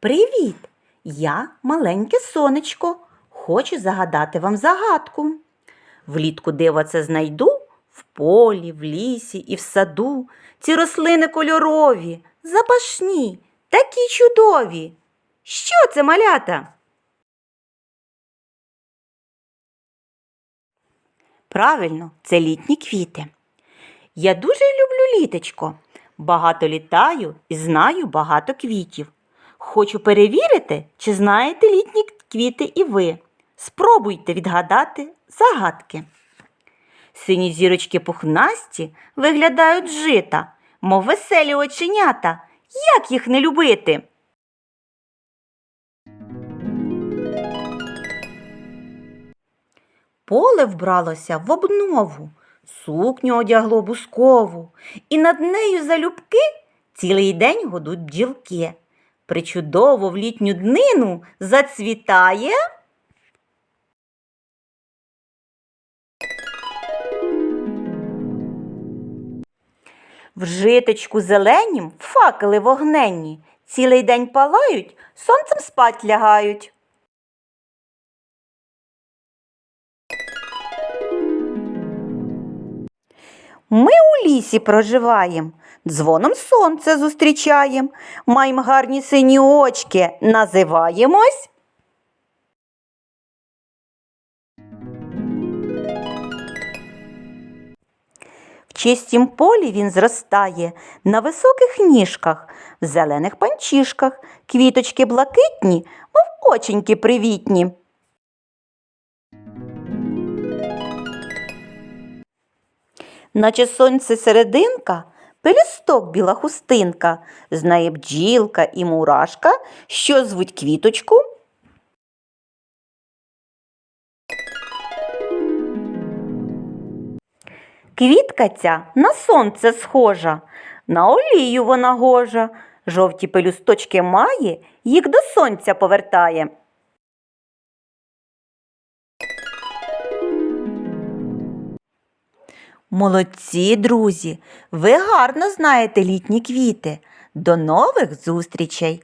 Привіт! Я маленьке сонечко. Хочу загадати вам загадку. Влітку диво це знайду в полі, в лісі і в саду. Ці рослини кольорові, запашні, такі чудові. Що це малята? Правильно, це літні квіти. Я дуже люблю літочко. Багато літаю і знаю багато квітів. Хочу перевірити, чи знаєте літні квіти і ви. Спробуйте відгадати загадки. Сині зірочки пухнасті виглядають жита, мов веселі оченята. Як їх не любити? Поле вбралося в обнову, сукню одягло бускову, і над нею залюбки цілий день гудуть бджілки. Причудово в літню днину зацвітає. В житочку зеленім факели вогненні, цілий день палають, сонцем спать лягають. Ми у лісі проживаєм, дзвоном сонце зустрічаєм, маєм гарні сині очки, називаємось. В чистім полі він зростає, на високих ніжках, в зелених панчішках, квіточки блакитні, мов оченьки привітні. Наче сонце серединка, пелюсток біла хустинка, знає бджілка і мурашка, що звуть квіточку. Квітка ця на сонце схожа, на олію вона гожа, жовті пелюсточки має, їх до сонця повертає. Молодці, друзі! Ви гарно знаєте літні квіти. До нових зустрічей!